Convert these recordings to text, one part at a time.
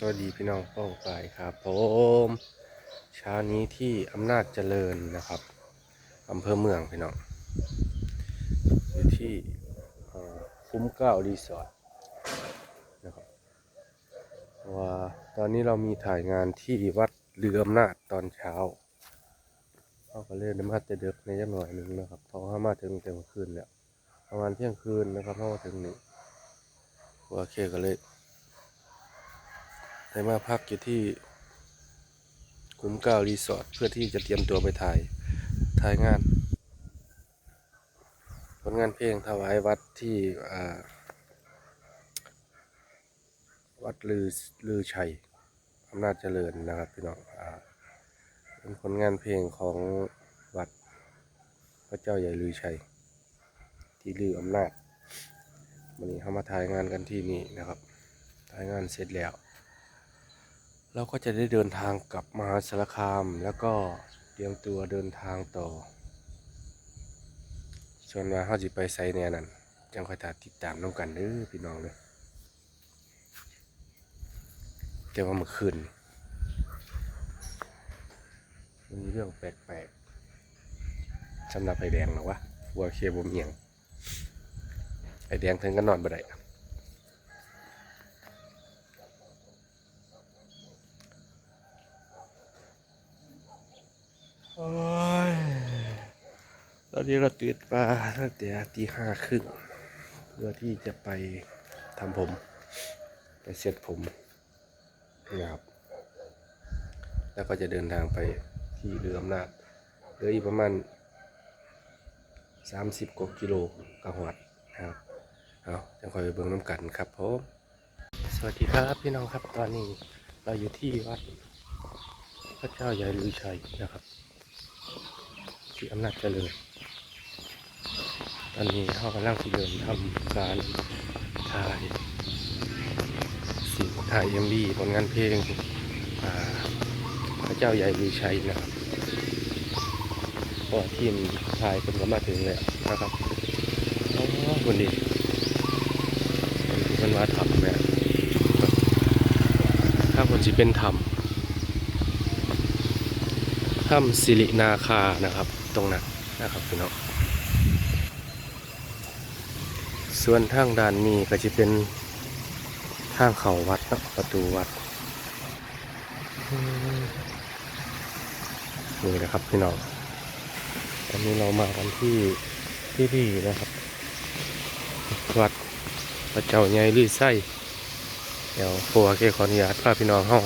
สวัสดีพี่น้องป้องปายครับผมเช้านี้ที่อำนาจเจริญนะครับอำเภอเมืองพี่น้องอยู่ที่คุ้มเกล้ารีสอร์ทนะครับว่าตอนนี้เรามีถ่ายงานที่วัดเรืออำนาจตอนเช้าเขาก็เลยได้มาแต่เด็กในยักหน่อยหนึ่งนะครับเพราะว่ามาถึงเต็มคืนแล้วประมาณเที่ยงคืนนะครับเพราะว่าถึงนี่ว่าเคก็เลย ได้มาพักอยู่ที่คุ้มเก้ารีสอร์ทเพื่อที่จะเตรียมตัวไปถ่ายถ่ายงาน ผลงานเพลงถวายวัดที่วัดลือลือชัยอำนาจเจริญนะครับพี่น้องเป็นผลงานเพลงของวัดพระเจ้าใหญ่ลือชัย ที่ลืออำนาจวันนี้เขามาถ่ายงานกันที่นี่นะครับถ่ายงานเสร็จแล้ว เราก็จะได้เดินทางกลับมาสารคามแล้วก็เตรียมตัวเดินทางต่อส่วนว่าเขาจะไปไซแนวนั้นจังค่อยตาติดตามน้องกันเด้อพี่น้องเลยแต่ว่าเมื่อคืนมันมีเรื่องแปลกๆสำหรับไอแดงหรอวะวัวเคบมเหียงไอแดงถึงก็นอนบ่ได้ โอ้ยตอนนี้เราตื่นมาตั้งแต่ตีห้าครึ่งเพื่อที่จะไปทำผม ไปเสร็จผมนะครับ แล้วก็จะเดินทางไปที่เรืออำนาจเหลืออีกประมาณ30กว่ากิโลกระหวัดนะครับเอาจะคอยไปเบิ่งน้ำกันครับผมสวัสดีครับพี่น้องครับตอนนี้เราอยู่ที่วัดพระเจ้าใหญ่ลือชัยนะครับ ที่อำนาจเจริญตอนนี้เขากำลังที่เดินทำการถ่ายสิ่งถ่ายเอ็มบีผลงานเพลงพระเจ้าใหญ่ลือชัยนะครับก็ทีมถ่ายคนก็มาถึงแล้วนะครับอ๋อคนดีคนว่าทำเนี่ยถ้าคนจะเป็นทำถ้ำสิรินาคานะครับ ตรงนั้นนะครับพี่น้องส่วนทางด้านนี้ก็จะเป็นทางเขาวัดเนาะประตูวัดนี่นะครับพี่น้องตอนนี้เรามากันที่ที่นี่นะครับ วัดพระเจ้าใหญ่ลือไส้เดี๋ยวโฟวาเกขออนุญาตพาพี่น้องห้อง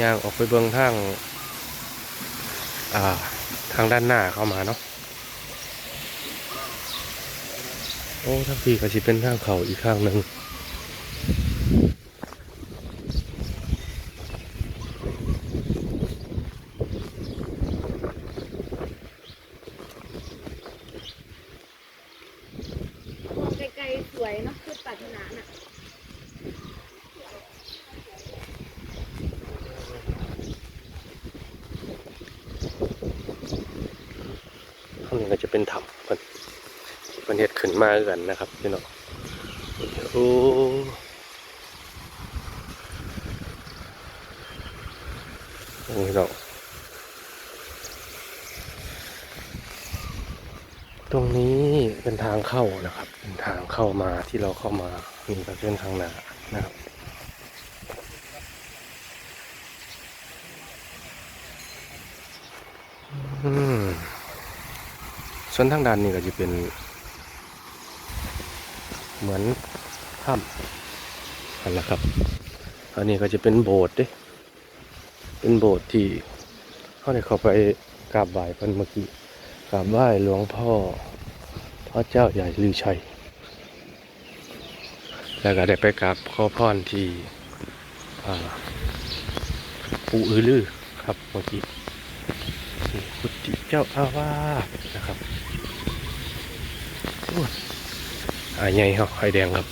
ย่างออกไปเบื้องทางอ่า ทางด้านหน้าเข้ามาเนาะโอ้ทั้งทีก็จะเป็นทางเขาอีกข้างหนึ่ง มองไกลๆสวยเนาะคือปรารถนาน่ะ ข้างนี้ ก็จะเป็นถ้ำเป็นเป็นเห็ดขึ้นมาคือกันนะครับพี่น้องโอ้พี่น้องตรงนี้เป็นทางเข้านะครับ เป็นทางเข้ามาที่เราเข้ามานี่ก็เป็นทางหนานะครับ ส่วนทางด้านนี้ก็จะเป็น เหมือนถ้ำนั่นแหละครับ อันนี้ก็จะเป็นโบสถ์เด้เป็นโบสถ์ที่เขาได้เข้าไปกราบไหว้พิ่นเมื่อกี้กราบไหว้หลวงพ่อพระเจ้าใหญ่ลือชัย แล้วก็ได้ไปกราบขอพรที่ปู่อือลือครับเมื่อกี้ กุฏิเจ้าอาวาสนะครับอาใหญ่เหรอไข่แดงครับ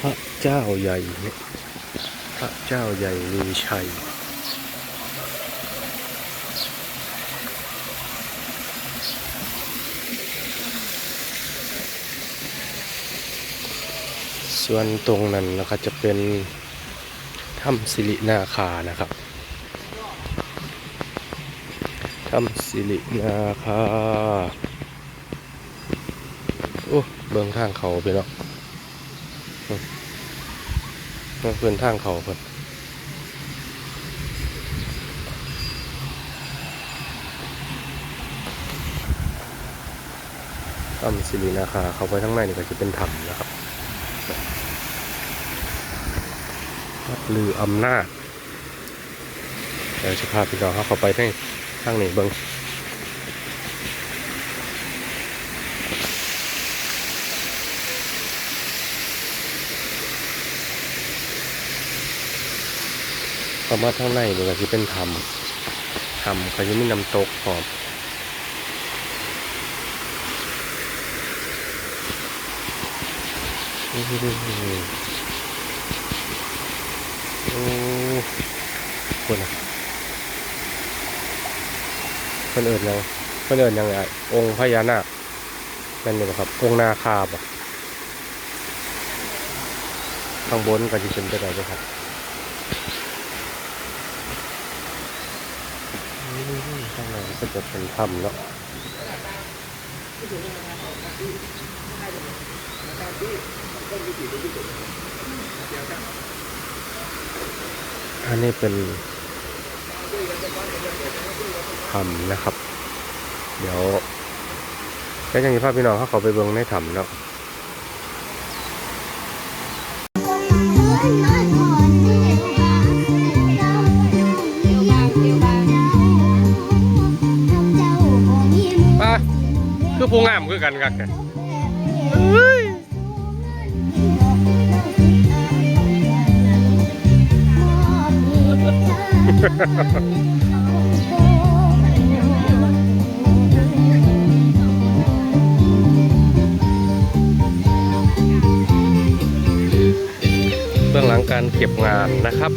พระเจ้าใหญ่พระเจ้าใหญ่ลือชัย ส่วนตรงนั้นนะครับจะเป็นถ้ำสิรินาคานะครับถ้ำสิรินาคาโอ้เบื้องทางเขาไปเนาะอืมเบิ่งเพื่อนทางเขาเพิ่นถ้ำสิรินาคาเขาไปข้างในนี่ก็จะเป็นถ้ำนะครับ วัดลืออำนาจเดี๋ยวจะพาพี่น้องเข้าไปในทางนี้เบิงเข้ามาทางในนี่ก็จะเป็นถ้ำถ้ำเขาจะมีน้ำตกพร้อมอื้อหือโอ้ คนอื่นเอิญยังเพิ่นเอิญยังไงองค์พญานาคนั่นนี่บ่ครับ องค์นาคาบข้างบนก็จะเป็นได้ไหมครับข้างในก็จะเป็นถ้ำเนาะ อันนี้เป็นถ้ำนะครับ เดี๋ยวก็ยังมีภาพพี่น้องเขาเขาไปเบิ่งในถ้ำเนาะป้าคือผู้งามคือกันกักแก เบื้องหลังการเก็บงานนะครับ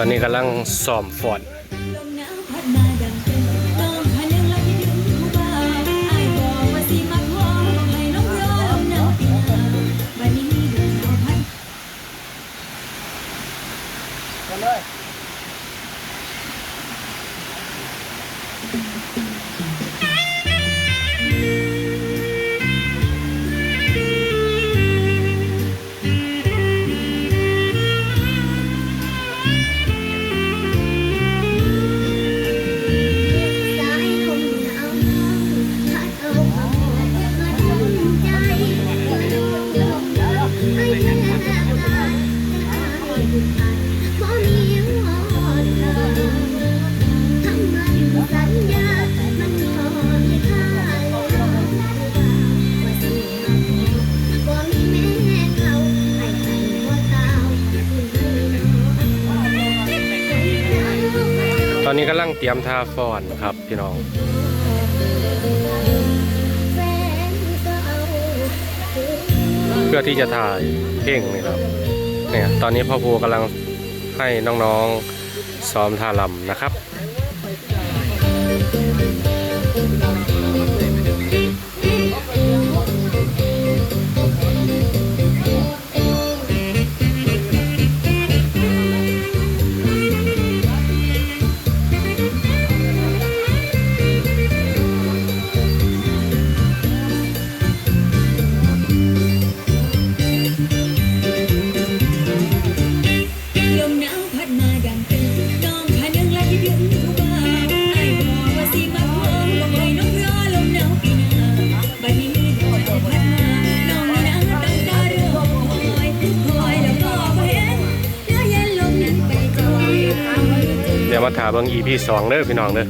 อนนี้กำลังซ้อมฟอน เตรียมท่าฟอนครับพี่น้องเพื่อที่จะถ่ายเพลงนี่ครับเนี่ยตอนนี้พ่อภูกำลังให้น้องๆซ้อมท่าลำนะครับ เดี๋ยวมาเบิ่ง EP 2เด้อพี่น้องเด้อ